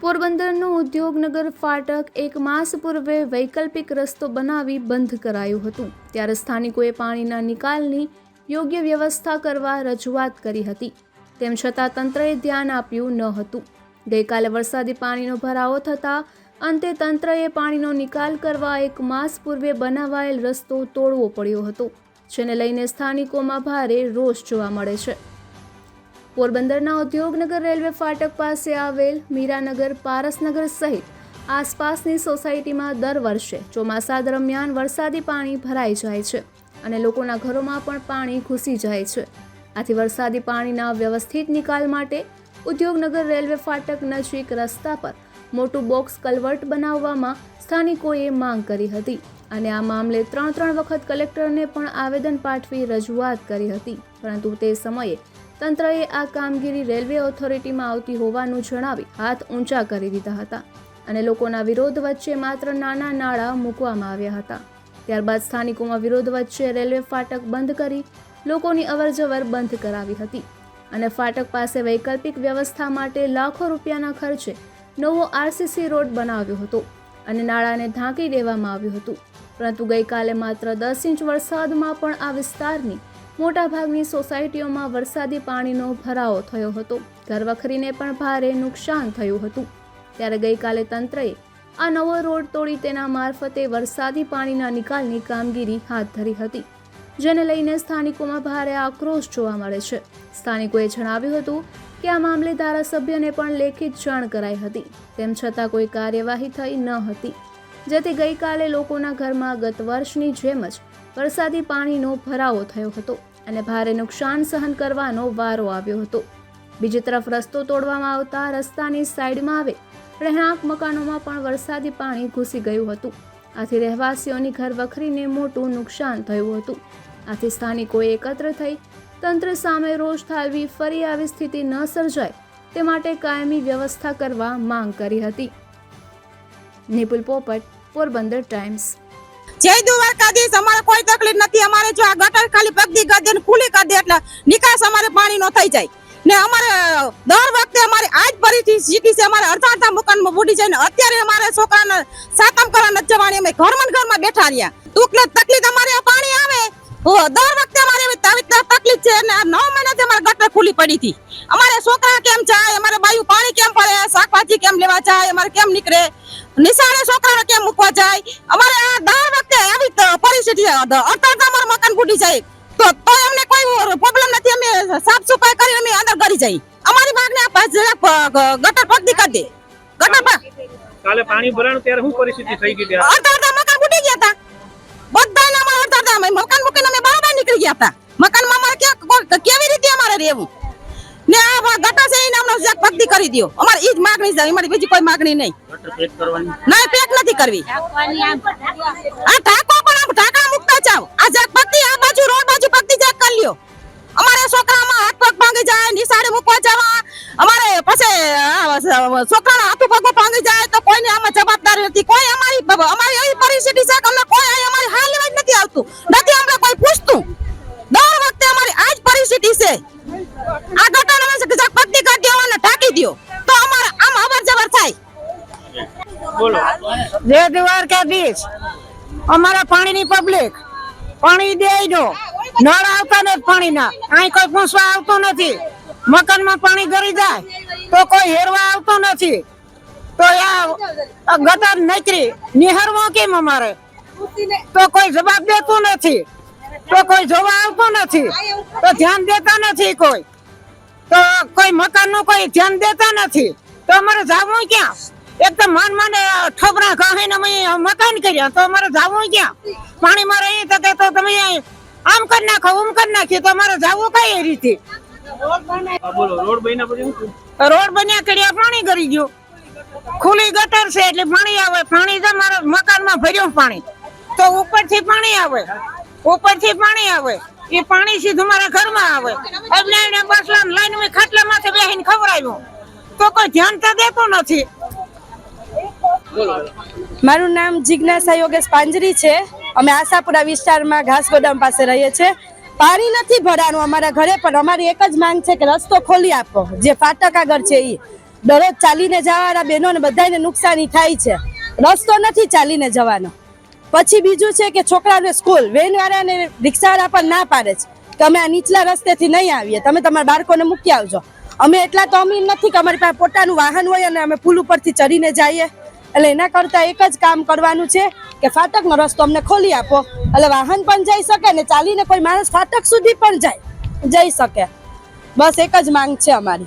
પોરબંદરનું ઉદ્યોગનગર ફાટક એક માસ પૂર્વે વૈકલ્પિક રસ્તો બનાવી બંધ કરાયું હતું. ત્યારે સ્થાનિકોએ પાણીના નિકાલની યોગ્ય વ્યવસ્થા કરવા રજૂઆત કરી હતી. તેમ છતાં તંત્રએ ધ્યાન આપ્યું ન હતું. ગઈકાલે વરસાદી પાણીનો ભરાવો થતાં અંતે તંત્રએ પાણીનો નિકાલ કરવા એક માસ પૂર્વે બનાવાયેલ રસ્તો તોડવો પડ્યો હતો, જેને લઈને સ્થાનિકોમાં ભારે રોષ જોવા મળે છે. પોરબંદરના ઉદ્યોગનગર રેલવે ફાટક પાસે આવેલ મીરાનગર, પારસનગર સહિત આસપાસની સોસાયટીમાં દર વર્ષે ચોમાસા દરમિયાન વરસાદી પાણી ભરાઈ જાય છે અને લોકોના ઘરોમાં પણ પાણી ઘૂસી જાય છે. આથી વરસાદી પાણીના વ્યવસ્થિત નિકાલ માટે ઉદ્યોગનગર રેલવે ફાટક નજીક રસ્તા પર મોટું બોક્સ કલવર્ટ બનાવવામાં સ્થાનિકોએ માંગ કરી હતી અને આ મામલે ત્રણ ત્રણ વખત કલેક્ટરને પણ આવેદન પાઠવી રજૂઆત કરી હતી, પરંતુ તે સમયે તંત્રએ આ કામગીરી રેલવે ઓથોરિટીમાં આવતી હોવાનું જણાવી હાથ ઊંચા કરી દીધા હતા અને લોકોના વિરોધ વચ્ચે માત્ર નાના નાળા મૂકવામાં આવ્યા હતા. ત્યારબાદ સ્થાનિકોમાં વિરોધ વચ્ચે રેલવે ફાટક બંધ કરી લોકોની અવરજવર બંધ કરાવી હતી અને ફાટક પાસે વૈકલ્પિક વ્યવસ્થા માટે લાખો રૂપિયાના ખર્ચે નવો આરસીસી રોડ બનાવ્યો હતો અને નાળાને ઢાંકી દેવામાં આવ્યું હતું. પરંતુ ગઈકાલે માત્ર દસ ઇંચ વરસાદમાં પણ આ વિસ્તારની મોટાભાગની સોસાયટીઓમાં વરસાદી પાણીનો ભરાવો થયો હતો. ઘરવખરીને પણ ભારે નુકસાન થયું હતું. ત્યારે ગઈકાલે તંત્રએ આ નવો રોડ તોડી તેના મારફતે વરસાદી પાણીના નિકાલની કામગીરી હાથ ધરી હતી, જેને લઈને સ્થાનિકોમાં ભારે આક્રોશ જોવા મળે છે. સ્થાનિકોએ જણાવ્યું હતું કે આ મામલે ધારાસભ્યને પણ લેખિત જાણ કરાઈ હતી, તેમ છતાં કોઈ કાર્યવાહી થઈ ન હતી, જેથી ગઈકાલે લોકોના ઘરમાં ગત વર્ષની જેમ જ વરસાદી પાણીનો ભરાવો થયો હતો અને ભારે નુકસાન સહન કરવાનો વારો આવ્યો હતો. બીજી તરફ રસ્તો તોડવામાં આવતા રસ્તાની સાઈડમાં આવે રહેણાંક મકાનોમાં પણ વરસાદી પાણી ઘૂસી ગયું હતું. આથી રહેવાસીઓની ઘર વખરીને મોટું નુકસાન થયું હતું. આથી સ્થાનિકોએ એકત્ર થઈ તંત્ર સામે રોષ ઠાલવી ફરી આવી સ્થિતિ ન સર્જાય તે માટે કાયમી વ્યવસ્થા કરવા માંગ કરી હતી. નિપુલ પોપટ, પોરબંદર ટાઈમ્સ. જય દ્વારકાધીશ. અમારે કોઈ તકલીફ નથી. અમારે જો આ ગટર ખાલી પગદી કરી દે ને ખુલ્લી કરી દે એટલે નિકાસ અમારે પાણી નો થઈ જાય. ને અમારે દર વખતે અમારે આજ પરિસ્થિતિ છે. અમારે અડધા અડધા મકાનમાં બુડી જાય ને અત્યારે અમારે છોકરાને સાતમ કરવા નથી જવાની અમે ઘરમાં ઘરમાં બેઠા રહ્યા. ટૂંક તકલીફ અમારે પાણી આવે. દર વખતે અમારે તકલીફ છે અને નવ મહિનાથી અમારે ગટર ખુલ્લી પડી હતી. અમારે છોકરા કેમ જાય? અમારે બાયું પાણી કેમ પડે? શાકભાજી કેમ લેવા જાય? અમારે કેમ નીકળે? નિશાળે છોકરાને કેમ મૂકવા જાય? અમારે આ દર વખતે આવી ત- પરિસ્થિતિ અડધા. અમારું મકાન ફૂટી જાય. તો તો અમને કોઈ પ્રોબ્લેમ નથી. અમે સાફ સફાઈ કરી અમે અંદર કરી જઈ અમારી માગને આ પાછ જરા પ- ગટર પગદી કરી દે. ગટર પર. કાલે પાણી ભરાણ ત્યારે શું પરિસ્થિતિ થઈ ગઈ અડધા મકાન ફૂટી ગયા હતા બધાને અમારે અડધા અડધા અમે મકાન મૂકીને અમે બરાબર નીકળી ગયા હતા મકાનમાં અમારે કેવી રીતે અમારે રહેવું? ને આ ગટર છે એને અમને જરાક ભક્તિ કરી દ્યો. અમારે ઈ જ માગણી છે અમારી બીજી કોઈ માંગણી નહીં. પેક કરવાની? નહીં પેક નથી કરવી. આ ઠાકો પણ આમ ઠાકા મુકતા જાવ આ જરાક ભક્તિ આ બાજુ રોડ બાજુ ભક્તિ જરાક કરી લ્યો. અમારે છોકરામાં હાથ પગ ભાંગી જાય નિશાળે મૂકવા જવા. અમારે પછી છોકરા છોકરાના હાથ પગ ભાંગી જાય તો કોઈને આમાં જવાબદારી નથી. કોઈ અમારી અમારી એવી પરિસ્થિતિ છે કે અમને કોઈ અમારી હાલ લેવા જ નથી આવતું. બોલો. જય દ્વારકાધીશ અમારા પાણીની પબ્લિક પાણી દે દો. નળ આવતા નથી પાણીના. અહીં કોઈ પૂછવા આવતું નથી. મકાનમાં પાણી ગરી જાય તો કોઈ હેરવા આવતું નથી. તો આ ગટર નકરી. નિહારવો કેમ અમારે? તો કોઈ જવાબ દેતું નથી. તો કોઈ જોવા આવતું નથી. તો ધ્યાન દેતા નથી કોઈ. તો કોઈ મકાનનું કોઈ ધ્યાન દેતા નથી. તો અમારે જવું ક્યાં? એક તો મન મને ઠોકરા ખાઈને અમે મકાન કર્યા, તો અમારે જવું ક્યાં? પાણી મારે અહીં તકે તો તમે આમ કરી નાખો ઉમ કરી નાખી તો અમારે જવું કઈ રીતે? રોડ બન્યા કર્યા, પાણી કરી ગયું. ખુલ્લી ગટર છે એટલે પાણી આવે. પાણી તો મારા મકાનમાં ભર્યું પાણી. તો ઉપરથી પાણી આવે. ઉપરથી પાણી આવે. એ પાણી સીધું મારા ઘરમાં આવે. એટલે એને બસ લાઈન ખાટલા માથે બેસીને ખવડાવ્યું. તો કોઈ ધ્યાન તો દેતું નથી. મારું નામ જિજ્ઞાસા યોગેશ પાંજરી છે. અમે આશાપુરા વિસ્તારમાં ઘાસ ગોદામ પાસે રહીએ છીએ. પાણી નથી ભરાનું અમારા ઘરે, પણ અમારી એક જ માંગ છે કે રસ્તો ખોલી આપો. જે ફાટક આગળ છે એ દરરોજ ચાલીને જવાના બહેનોને બધાને નુકસાની થાય છે. રસ્તો નથી ચાલીને જવાનો. પછી બીજું છે કે છોકરાને સ્કૂલ, વેનવાળાને રિક્ષાવાળા પણ ના પાડે છે. અમે આ નીચલા રસ્તેથી નહીં આવીએ. તમે તમારા બાળકોને મૂકી આવજો. અમે એટલા તો અમીર નથી કે અમારી પાસે પોતાનું વાહન હોય અને અમે પુલ ઉપરથી ચડીને જઈએ. એટલે એના કરતા એક જ કામ કરવાનું છે કે ફાટકનો રસ્તો અમને ખોલી આપો. એટલે વાહન પણ જઈ શકે ને ચાલીને કોઈ માણસ ફાટક સુધી પણ જાય. જઈ શકે. બસ એક જ માંગ છે અમારી.